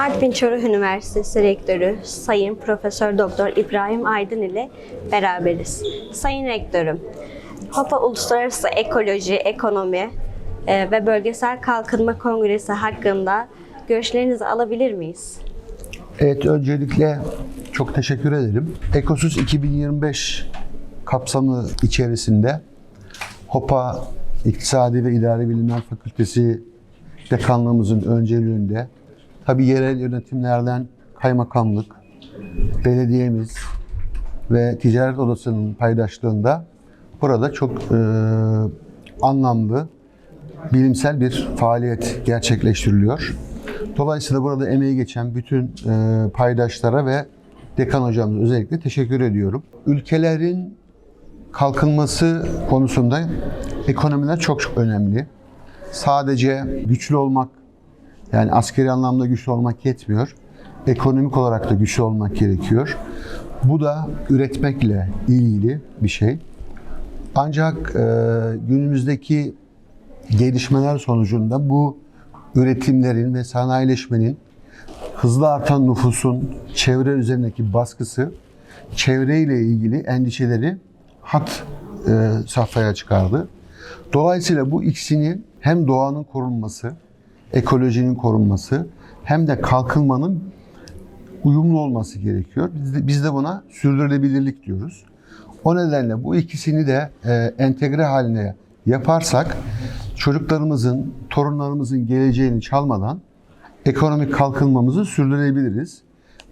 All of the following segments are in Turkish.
Artvin Çoruh Üniversitesi Rektörü Sayın Profesör Doktor İbrahim Aydın ile beraberiz. Sayın Rektörüm, HOPA Uluslararası Ekoloji, Ekonomi e, ve Bölgesel Kalkınma Kongresi hakkında görüşlerinizi alabilir miyiz? Evet, öncelikle çok teşekkür ederim. Ekosus 2025 kapsamı içerisinde HOPA İktisadi ve İdari Bilimler Fakültesi dekanlığımızın önceliğinde tabi yerel yönetimlerden kaymakamlık, belediyemiz ve ticaret odasının paydaşlığında burada çok e, anlamlı bilimsel bir faaliyet gerçekleştiriliyor. Dolayısıyla burada emeği geçen bütün e, paydaşlara ve dekan hocamıza özellikle teşekkür ediyorum. Ülkelerin kalkınması konusunda ekonomiler çok çok önemli. Sadece güçlü olmak, yani askeri anlamda güçlü olmak yetmiyor. Ekonomik olarak da güçlü olmak gerekiyor. Bu da üretmekle ilgili bir şey. Ancak e, günümüzdeki gelişmeler sonucunda bu üretimlerin ve sanayileşmenin hızlı artan nüfusun çevre üzerindeki baskısı çevreyle ilgili endişeleri hat e, safhaya çıkardı. Dolayısıyla bu ikisini hem doğanın korunması, ekolojinin korunması hem de kalkınmanın uyumlu olması gerekiyor. Biz de, biz de buna sürdürülebilirlik diyoruz. O nedenle bu ikisini de e, entegre haline yaparsak çocuklarımızın, torunlarımızın geleceğini çalmadan ekonomik kalkınmamızı sürdürebiliriz.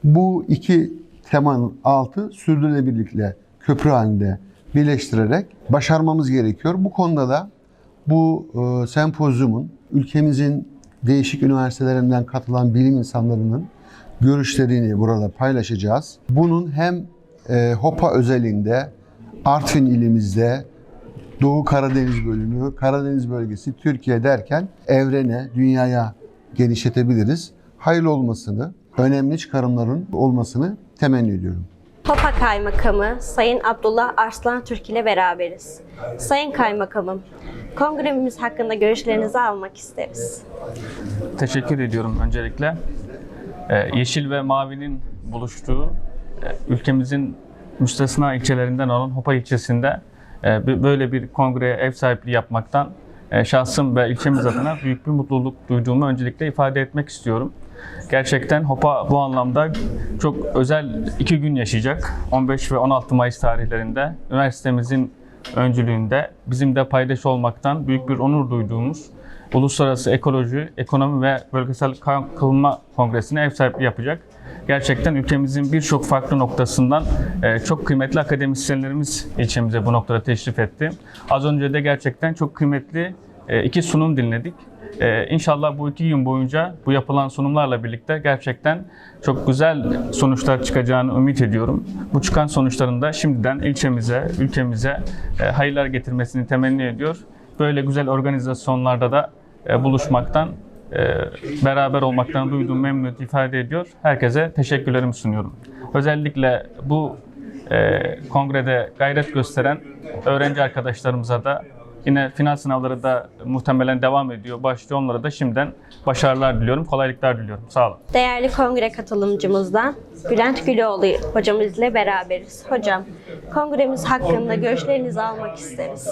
Bu iki temanın altı sürdürülebilirlikle köprü halinde birleştirerek başarmamız gerekiyor. Bu konuda da bu e, sempozyumun ülkemizin değişik üniversitelerinden katılan bilim insanlarının görüşlerini burada paylaşacağız. Bunun hem e, HOPA özelinde Artvin ilimizde Doğu Karadeniz bölümü, Karadeniz bölgesi, Türkiye derken evrene, dünyaya genişletebiliriz. Hayırlı olmasını, önemli çıkarımların olmasını temenni ediyorum. HOPA Kaymakamı Sayın Abdullah Arslan Türk ile beraberiz. Sayın Kaymakamım, kongremiz hakkında görüşlerinizi almak isteriz. Teşekkür ediyorum öncelikle. Ee, Yeşil ve Mavi'nin buluştuğu e, ülkemizin müstesna ilçelerinden olan Hopa ilçesinde e, böyle bir kongreye ev sahipliği yapmaktan e, şahsım ve ilçemiz adına büyük bir mutluluk duyduğumu öncelikle ifade etmek istiyorum. Gerçekten Hopa bu anlamda çok özel iki gün yaşayacak. 15 ve 16 Mayıs tarihlerinde üniversitemizin öncülüğünde bizim de paydaş olmaktan büyük bir onur duyduğumuz Uluslararası Ekoloji, Ekonomi ve Bölgesel Kalkınma Kongresi'ne ev sahipliği yapacak. Gerçekten ülkemizin birçok farklı noktasından e, çok kıymetli akademisyenlerimiz ilçemize bu noktada teşrif etti. Az önce de gerçekten çok kıymetli e, iki sunum dinledik. E, İnşallah bu iki gün boyunca bu yapılan sunumlarla birlikte gerçekten çok güzel sonuçlar çıkacağını ümit ediyorum. Bu çıkan sonuçların da şimdiden ilçemize, ülkemize e, hayırlar getirmesini temenni ediyor. Böyle güzel organizasyonlarda da e, buluşmaktan, e, beraber olmaktan duyduğum memnuniyeti ifade ediyor. Herkese teşekkürlerimi sunuyorum. Özellikle bu e, kongrede gayret gösteren öğrenci arkadaşlarımıza da yine final sınavları da muhtemelen devam ediyor. Başlıyor onlara da şimdiden başarılar diliyorum, kolaylıklar diliyorum. Sağ olun. Değerli kongre katılımcımızdan Bülent Güloğlu hocamız ile beraberiz. Hocam, kongremiz hakkında görüşlerinizi almak isteriz.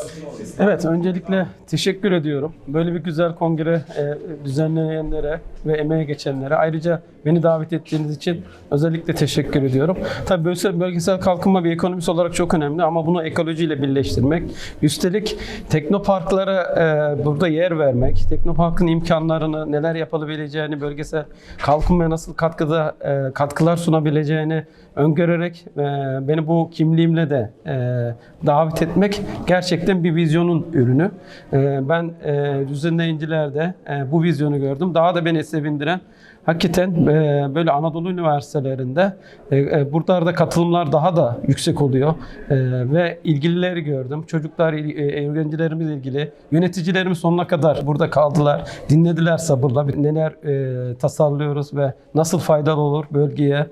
Evet, öncelikle teşekkür ediyorum. Böyle bir güzel kongre e, düzenleyenlere ve emeğe geçenlere ayrıca beni davet ettiğiniz için özellikle teşekkür ediyorum. Tabii bölgesel, bölgesel kalkınma bir ekonomisi olarak çok önemli ama bunu ekolojiyle birleştirmek. Üstelik teknoparklara e, burada yer vermek, teknoparkın imkanlarını, neler yapılabileceğini, bölgesel kalkınmaya nasıl katkıda e, katkılar sunabileceğini öngörerek e, beni bu kimliğimle de e, davet etmek gerçekten bir vizyonun ürünü. E, ben e, düzenleyicilerde e, bu vizyonu gördüm. Daha da beni sevindiren hakikaten e, böyle Anadolu üniversitelerinde e, e, buralarda katılımlar daha da yüksek oluyor ve ilgilileri gördüm. Çocuklar, il- öğrencilerimiz ilgili, yöneticilerimiz sonuna kadar burada kaldılar, dinlediler sabırla neler tasarlıyoruz ve nasıl faydalı olur bölgeye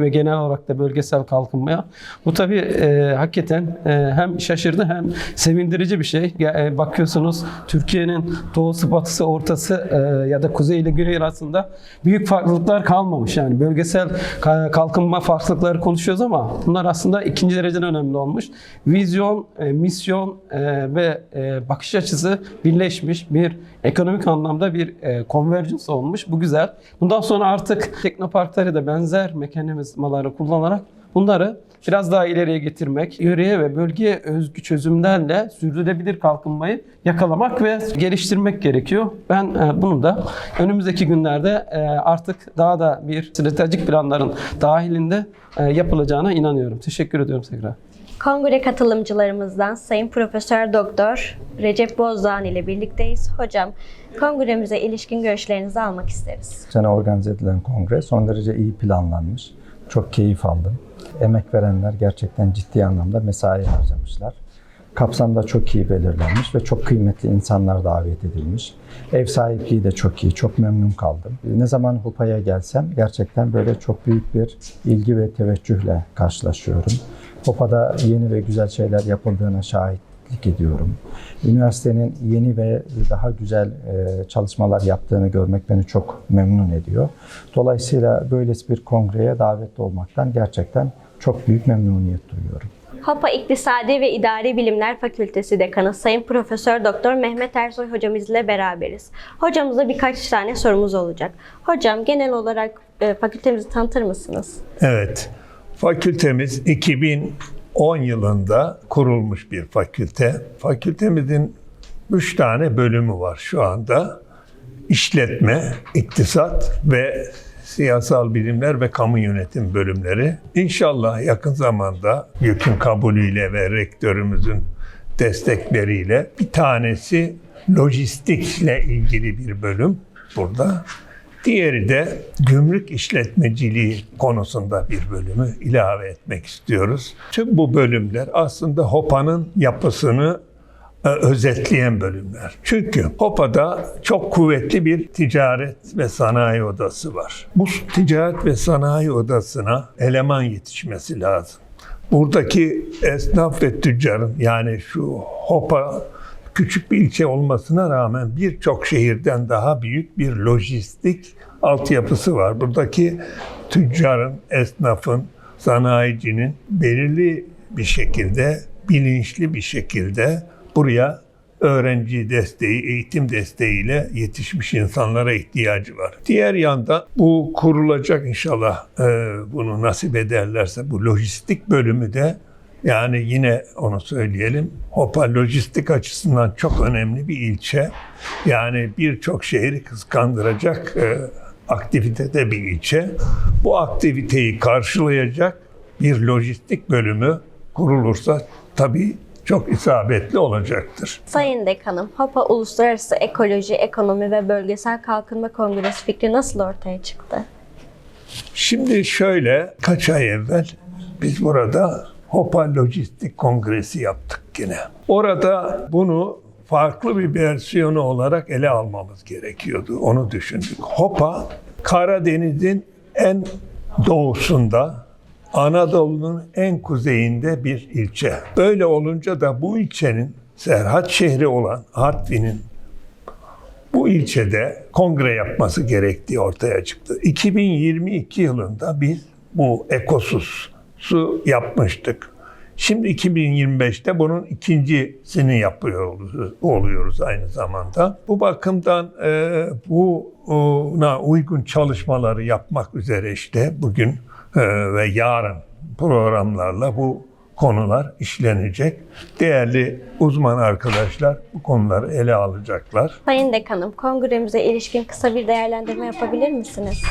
ve genel olarak da bölgesel kalkınmaya. Bu tabii hakikaten hem şaşırdı hem sevindirici bir şey. Bakıyorsunuz Türkiye'nin doğusu, batısı, ortası ya da kuzey ile güney arasında büyük farklılıklar kalmamış. Yani bölgesel ka- kalkınma farklılıkları konuşuyoruz ama bunlar aslında ikinci dereceden önemli olmuş. Vizyon, e, misyon e, ve e, bakış açısı birleşmiş bir ekonomik anlamda bir convergence olmuş. Bu güzel. Bundan sonra artık teknoparkları da benzer mekanizmaları kullanarak bunları biraz daha ileriye getirmek, yöreye ve bölgeye özgü çözümlerle sürdürülebilir kalkınmayı yakalamak ve geliştirmek gerekiyor. Ben e, bunu da önümüzdeki günlerde e, artık daha da bir stratejik planların dahilinde e, yapılacağına inanıyorum. Teşekkür ediyorum tekrar. Kongre katılımcılarımızdan Sayın Profesör Doktor Recep Bozdağ ile birlikteyiz. Hocam, kongremize ilişkin görüşlerinizi almak isteriz. sene organize edilen kongre son derece iyi planlanmış. Çok keyif aldım. Emek verenler gerçekten ciddi anlamda mesai harcamışlar. Kapsamda çok iyi belirlenmiş ve çok kıymetli insanlar davet edilmiş. Ev sahipliği de çok iyi, çok memnun kaldım. Ne zaman Hupa'ya gelsem gerçekten böyle çok büyük bir ilgi ve teveccühle karşılaşıyorum. Hopa'da yeni ve güzel şeyler yapıldığına şahitlik ediyorum. Üniversitenin yeni ve daha güzel e, çalışmalar yaptığını görmek beni çok memnun ediyor. Dolayısıyla böylesi bir kongreye davetli olmaktan gerçekten çok büyük memnuniyet duyuyorum. Hopa İktisadi ve İdari Bilimler Fakültesi Dekanı Sayın Profesör Doktor Mehmet Ersoy hocamız ile beraberiz. Hocamıza birkaç tane sorumuz olacak. Hocam genel olarak e, fakültemizi tanıtır mısınız? Evet. Fakültemiz 2010 yılında kurulmuş bir fakülte. Fakültemizin 3 tane bölümü var şu anda. İşletme, iktisat ve siyasal bilimler ve kamu yönetim bölümleri. İnşallah yakın zamanda YÖK'ün kabulüyle ve rektörümüzün destekleriyle bir tanesi lojistikle ilgili bir bölüm burada. Diğeri de gümrük işletmeciliği konusunda bir bölümü ilave etmek istiyoruz. Tüm bu bölümler aslında HOPA'nın yapısını e, özetleyen bölümler. Çünkü HOPA'da çok kuvvetli bir ticaret ve sanayi odası var. Bu ticaret ve sanayi odasına eleman yetişmesi lazım. Buradaki esnaf ve tüccarın yani şu HOPA küçük bir ilçe olmasına rağmen birçok şehirden daha büyük bir lojistik altyapısı var. Buradaki tüccarın, esnafın, sanayicinin belirli bir şekilde, bilinçli bir şekilde buraya öğrenci desteği, eğitim desteğiyle yetişmiş insanlara ihtiyacı var. Diğer yanda bu kurulacak inşallah e, bunu nasip ederlerse bu lojistik bölümü de yani yine onu söyleyelim. Hopa lojistik açısından çok önemli bir ilçe. Yani birçok şehri kıskandıracak e, aktivitede bir ilçe. Bu aktiviteyi karşılayacak bir lojistik bölümü kurulursa tabii çok isabetli olacaktır. Sayın Dekanım, Hopa Uluslararası Ekoloji, Ekonomi ve Bölgesel Kalkınma Kongresi fikri nasıl ortaya çıktı? Şimdi şöyle kaç ay evvel biz burada Hopa Lojistik Kongresi yaptık yine. Orada bunu farklı bir versiyonu olarak ele almamız gerekiyordu. Onu düşündük. Hopa Karadeniz'in en doğusunda Anadolu'nun en kuzeyinde bir ilçe. Böyle olunca da bu ilçenin Serhat şehri olan Artvin'in bu ilçede kongre yapması gerektiği ortaya çıktı. 2022 yılında biz bu Ekosus'u yapmıştık. Şimdi 2025'te bunun ikincisini yapıyoruz, oluyoruz aynı zamanda. Bu bakımdan e, buna uygun çalışmaları yapmak üzere işte bugün e, ve yarın programlarla bu konular işlenecek. Değerli uzman arkadaşlar bu konuları ele alacaklar. Sayın Dekanım, kongremize ilişkin kısa bir değerlendirme yapabilir misiniz?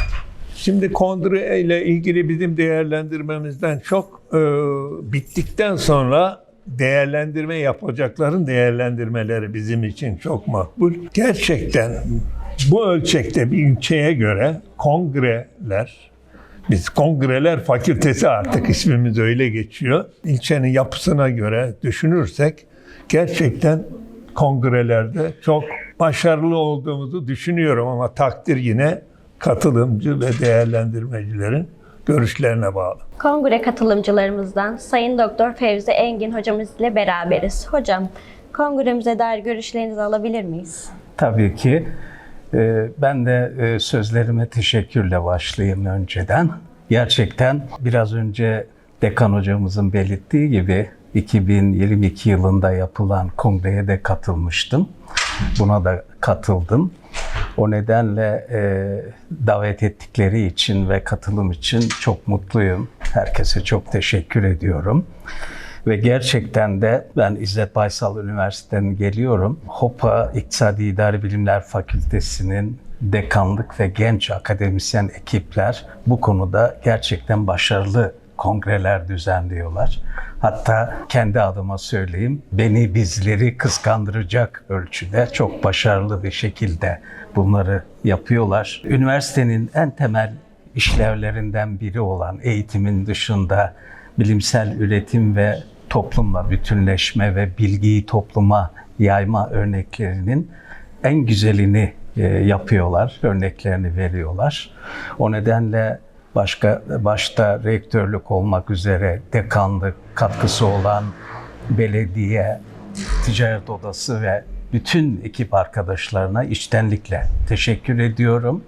Şimdi kongre ile ilgili bizim değerlendirmemizden çok e, bittikten sonra değerlendirme yapacakların değerlendirmeleri bizim için çok makbul. Gerçekten bu ölçekte bir ülkeye göre kongreler biz kongreler fakültesi artık ismimiz öyle geçiyor. İlçenin yapısına göre düşünürsek gerçekten kongrelerde çok başarılı olduğumuzu düşünüyorum ama takdir yine katılımcı ve değerlendirmecilerin görüşlerine bağlı. Kongre katılımcılarımızdan Sayın Doktor Fevzi Engin hocamız ile beraberiz. Hocam, kongremize dair görüşlerinizi alabilir miyiz? Tabii ki. Ee, Ben de e, sözlerime teşekkürle başlayayım önceden. Gerçekten biraz önce Dekan hocamızın belirttiği gibi 2022 yılında yapılan kongreye de katılmıştım. Buna da katıldım. O nedenle e, davet ettikleri için ve katılım için çok mutluyum. Herkese çok teşekkür ediyorum. Ve gerçekten de ben İzzet Baysal Üniversitesi'nden geliyorum. HOPA İktisadi İdari Bilimler Fakültesi'nin dekanlık ve genç akademisyen ekipler bu konuda gerçekten başarılı kongreler düzenliyorlar. Hatta kendi adıma söyleyeyim, beni bizleri kıskandıracak ölçüde çok başarılı bir şekilde bunları yapıyorlar. Üniversitenin en temel işlevlerinden biri olan eğitimin dışında bilimsel üretim ve toplumla bütünleşme ve bilgiyi topluma yayma örneklerinin en güzelini e, yapıyorlar, örneklerini veriyorlar. O nedenle başka başta rektörlük olmak üzere dekanlık katkısı olan belediye, ticaret odası ve bütün ekip arkadaşlarına içtenlikle teşekkür ediyorum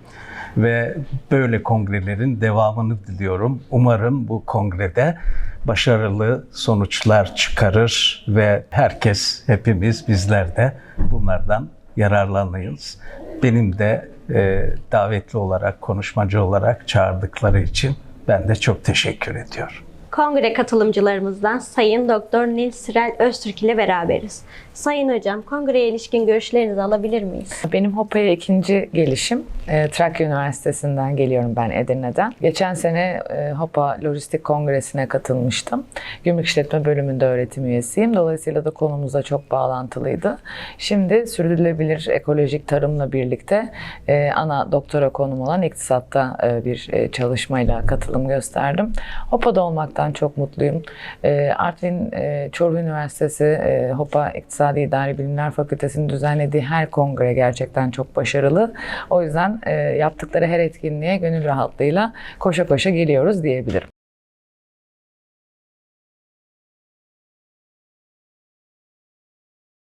ve böyle kongrelerin devamını diliyorum. Umarım bu kongrede başarılı sonuçlar çıkarır ve herkes, hepimiz, bizler de bunlardan yararlanırız. Benim de e, davetli olarak, konuşmacı olarak çağırdıkları için ben de çok teşekkür ediyorum. Kongre katılımcılarımızdan Sayın Doktor Nil Sirel Öztürk ile beraberiz. Sayın Hocam, kongreye ilişkin görüşlerinizi alabilir miyiz? Benim HOPA'ya ikinci gelişim. E, Trakya Üniversitesi'nden geliyorum ben Edirne'den. Geçen sene e, HOPA Lojistik Kongresi'ne katılmıştım. Gümrük İşletme Bölümünde öğretim üyesiyim. Dolayısıyla da konumuzla çok bağlantılıydı. Şimdi sürdürülebilir ekolojik tarımla birlikte e, ana doktora konum olan iktisatta bir e, çalışmayla katılım gösterdim. HOPA'da olmaktan çok mutluyum. E, Artvin e, Üniversitesi e, HOPA İktisadi İdari Bilimler Fakültesi'nin düzenlediği her kongre gerçekten çok başarılı. O yüzden e, yaptıkları her etkinliğe gönül rahatlığıyla koşa koşa geliyoruz diyebilirim.